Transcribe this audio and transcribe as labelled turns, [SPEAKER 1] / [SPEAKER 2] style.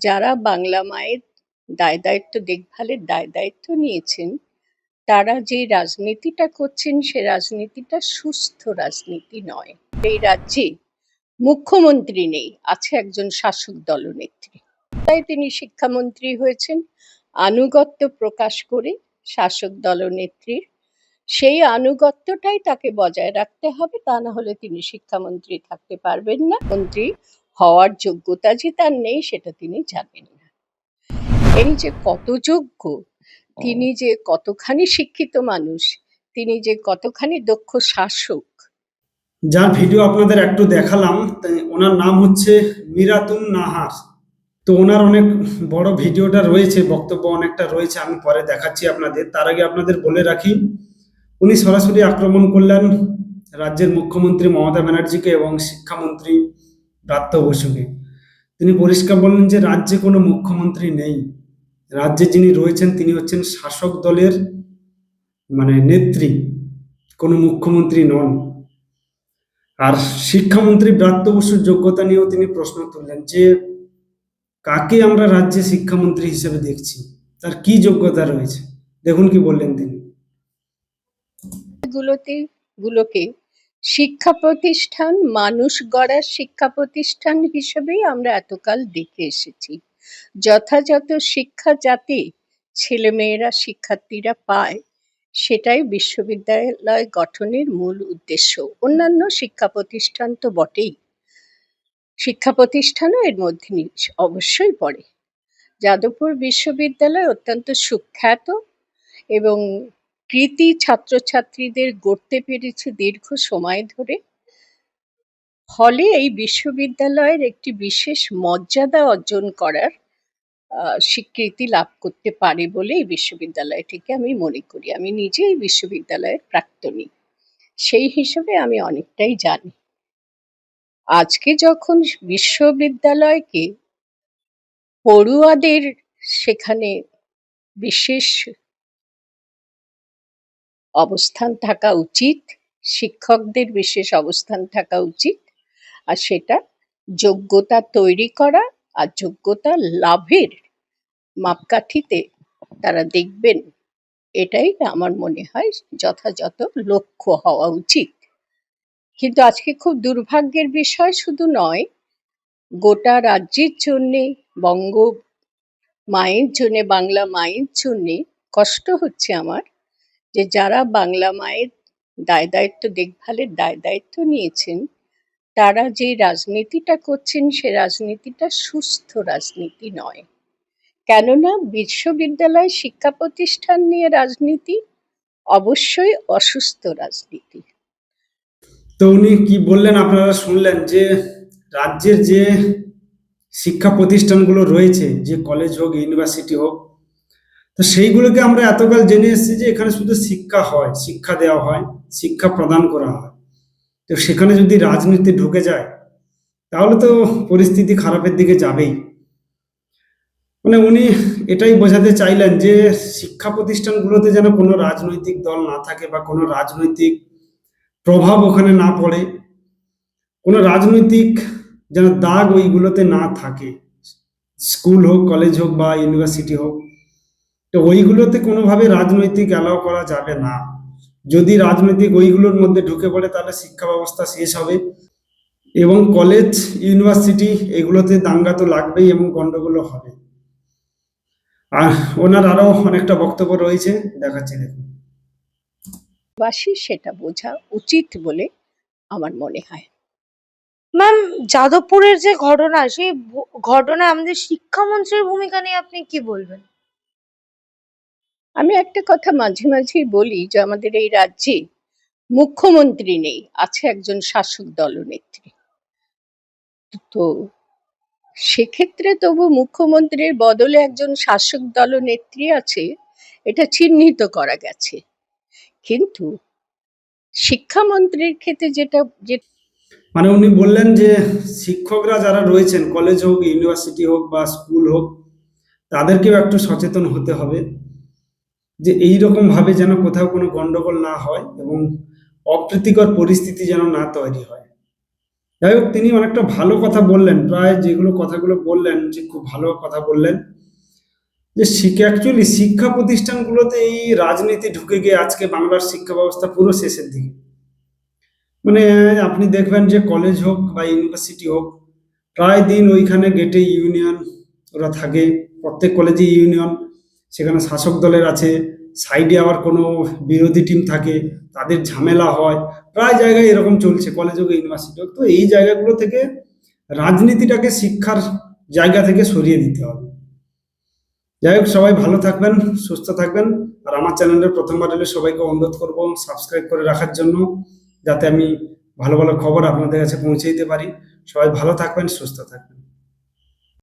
[SPEAKER 1] যারা বাংলা মায়ের দায় দায়িত্ব, দেখভালের দায় দায়িত্ব নিয়েছেন, তারা যে রাজনীতিটা করছেন, সে রাজনীতিটা সুস্থ রাজনীতি নয়। এই রাজ্যে মুখ্যমন্ত্রী নেই, আছে একজন শাসক দলনেত্রী তাই তিনি শিক্ষামন্ত্রী হয়েছেন। আনুগত্য প্রকাশ করে শাসক দলনেত্রীর সেই আনুগত্যটাই তাকে বজায় রাখতে হবে। তা না হলে তিনি শিক্ষামন্ত্রী থাকতে পারবেন না। মন্ত্রী হওয়ার যোগ্যতা যে তার নেই সেটা তিনি জানেন না। এই যে কত যোগ্য তিনি যে কতখানি শিক্ষিত মানুষ তিনি যে কতখানি দক্ষ শাসক।
[SPEAKER 2] যার ভিডিও আপনাদের একটু দেখালাম ওনার নাম হচ্ছে মিরাতুন নাহার। তো ওনার অনেক বড় ভিডিওটা রয়েছে বক্তব্য অনেকটা রয়েছে আমি পরে দেখাচ্ছি আপনাদের। তার আগে আপনাদের বলে রাখি উনি সরাসরি আক্রমণ করলেন রাজ্যের মুখ্যমন্ত্রী মমতা ব্যানার্জিকে এবং শিক্ষামন্ত্রী ব্রাত্য বসুকে তিনি পরিষ্কার বললেন যে, রাজ্যে কোনো মুখ্যমন্ত্রী নেই। রাজ্যে যিনি রয়েছেন, তিনি হচ্ছেন শাসক দলের মানে নেত্রী, কোনো মুখ্যমন্ত্রী নন। আর শিক্ষামন্ত্রী ব্রাত্য বসুর যোগ্যতা নিয়েও তিনি প্রশ্ন তুললেন যে, কাকে আমরা রাজ্যে শিক্ষামন্ত্রী হিসেবে দেখছি? তার কি যোগ্যতা রয়েছে? দেখুন কি বললেন তিনি।
[SPEAKER 1] গুলোতে, গুলোকে শিক্ষা প্রতিষ্ঠান মানুষ গড়ার শিক্ষা প্রতিষ্ঠান হিসেবেই আমরা এতকাল দেখে এসেছি। যথাযথ শিক্ষা যাতে ছেলেমেয়েরা, শিক্ষার্থীরা পায়, সেটাই বিশ্ববিদ্যালয় গঠনের মূল উদ্দেশ্য। অন্যান্য শিক্ষা প্রতিষ্ঠান তো বটেই। শিক্ষা প্রতিষ্ঠানও এর মধ্যে অবশ্যই পড়ে। যাদবপুর বিশ্ববিদ্যালয় অত্যন্ত সুখ্যাত এবং কৃতি ছাত্রছাত্রীদের গড়তে পেরেছে দীর্ঘ সময় ধরে। ফলে এই বিশ্ববিদ্যালয়ের একটি বিশেষ মর্যাদা অর্জন করার স্বীকৃতি লাভ করতে পারে বলে এই বিশ্ববিদ্যালয়টিকে আমি মনে করি। আমি নিজে এই বিশ্ববিদ্যালয়ের প্রাক্তনী। সেই হিসেবে আমি অনেকটাই জানি। আজকে যখন বিশ্ববিদ্যালয়কে পড়ুয়াদের সেখানে বিশেষ অবস্থান থাকা উচিত, শিক্ষকদের বিশেষ অবস্থান থাকা উচিত, আর সেটা যোগ্যতা তৈরি করা আর যোগ্যতা লাভের মাপকাঠিতে তারা দেখবেন। এটাই আমার মনে হয় যথাযথ লক্ষ্য হওয়া উচিত। কিন্তু আজকে খুব দুর্ভাগ্যের বিষয় শুধু নয়, গোটা রাজ্যের জন্যে, বঙ্গ মায়ের জন্যে, বাংলা মায়ের জন্যে কষ্ট হচ্ছে আমার। যে যারা বাংলা মায়ের দায় দায়িত্ব, দেখভালের দায় দায়িত্ব নিয়েছেন, তারা যে রাজনীতিটা করছেন, সে রাজনীতিটা সুস্থ রাজনীতি নয়। কেননা বিশ্ববিদ্যালয় শিক্ষা প্রতিষ্ঠান নিয়ে রাজনীতি অবশ্যই অসুস্থ রাজনীতি।
[SPEAKER 2] তো উনি কি বললেন? আপনারা শুনলেন যে রাজ্যের যে শিক্ষা প্রতিষ্ঠানগুলো রয়েছে, যে কলেজ হোক, ইউনিভার্সিটি হোক তো সেইগুলোকে আমরা এতকাল জেনে এসেছি যে এখানে শুধু শিক্ষা হয়, শিক্ষা দেওয়া হয়, শিক্ষা প্রদান করা হয়। তো সেখানে যদি রাজনীতি ঢুকে যায়, তাহলে তো পরিস্থিতি খারাপের দিকে যাবেই। মানে উনি এটাই বোঝাতে চাইলেন যে শিক্ষা প্রতিষ্ঠানগুলোতে যেন কোনো রাজনৈতিক দল না থাকে বা কোনো রাজনৈতিক প্রভাব ওখানে না পড়ে, কোনো রাজনৈতিক যেন দাগ ওইগুলোতে না থাকে। স্কুল হোক, কলেজ হোক বা ইউনিভার্সিটি হোক। তো ওইগুলোতে কোনোভাবে রাজনৈতিক অ্যালাউ করা যাবে না। যদি রাজনৈতিক ওইগুলোর মধ্যে ঢুকে পড়ে, তাহলে শিক্ষা ব্যবস্থা শেষ হবে। এবং কলেজ ইউনিভার্সিটি এগুলোতে দাঙ্গা তো লাগবেই এবং গন্ডগোলও হবে। আর ওনার আরও অনেকটা বক্তব্য রয়েছে, দেখাচ্ছি দেখুন।
[SPEAKER 1] বাসী সেটা বোঝা উচিত বলে আমার মনে হয়।
[SPEAKER 3] ম্যাম, যাদবপুরের যে ঘটনা, সেই ঘটনায় আমাদের শিক্ষামন্ত্রীর ভূমিকা নিয়ে আপনি কি বলবেন?
[SPEAKER 1] আমি একটা কথা মাঝে মাঝেই বলি যে আমাদের এই রাজ্যে মুখ্যমন্ত্রী নেই, আছে একজন শাসক দলনেত্রী তো সেক্ষেত্রে তবু মুখ্যমন্ত্রীর বদলে একজন শাসক দলনেত্রী আছে, এটা চিহ্নিত করা গেছে। কিন্তু শিক্ষামন্ত্রীর ক্ষেত্রে যেটা যে
[SPEAKER 2] মানে উনি বললেন যে শিক্ষকরা যারা রয়েছেন, কলেজ হোক, ইউনিভার্সিটি হোক বা স্কুল হোক, তাদেরকেও একটু সচেতন হতে হবে। যে এই ভাবে যেন কোথাও কোনো গন্ডগোল না হয় এবং অপ্রীতিকর পরিস্থিতি যেন না তৈরি হয়। যাই হোক তিনি অনেকটা ভালো কথা বললেন, প্রায় যেগুলো কথাগুলো বললেন, যে খুব ভালো কথা বললেন, যে অ্যাকচুয়ালি শিক্ষা প্রতিষ্ঠানগুলোতে এই রাজনীতি ঢুকে গিয়ে আজকে বাংলার শিক্ষা ব্যবস্থা পুরো শেষের দিকে। মানে আপনি দেখবেন যে কলেজ হোক বা ইউনিভার্সিটি হোক, প্রায় দিন ওইখানে গেটে ইউনিয়ন ওরা থাকে, প্রত্যেক কলেজে ইউনিয়ন সেখানে শাসক দলের আছে সাইডে আবার কোনো বিরোধী টিম থাকে, তাদের ঝামেলা হয়, প্রায় জায়গায় এরকম চলছে কলেজ হোক ইউনিভার্সিটি হোক। তো এই জায়গাগুলো থেকে রাজনীতিটাকে শিক্ষার জায়গা থেকে সরিয়ে দিতে হবে। যাই হোক, সবাই ভালো থাকবেন, সুস্থ থাকবেন। আর আমার চ্যানেলের প্রথমবার এলে সবাইকে অনুরোধ করব সাবস্ক্রাইব করে রাখার জন্য, যাতে আমি ভালো ভালো খবর আপনাদের কাছে পৌঁছে দিতে পারি। সবাই ভালো থাকবেন, সুস্থ থাকবেন।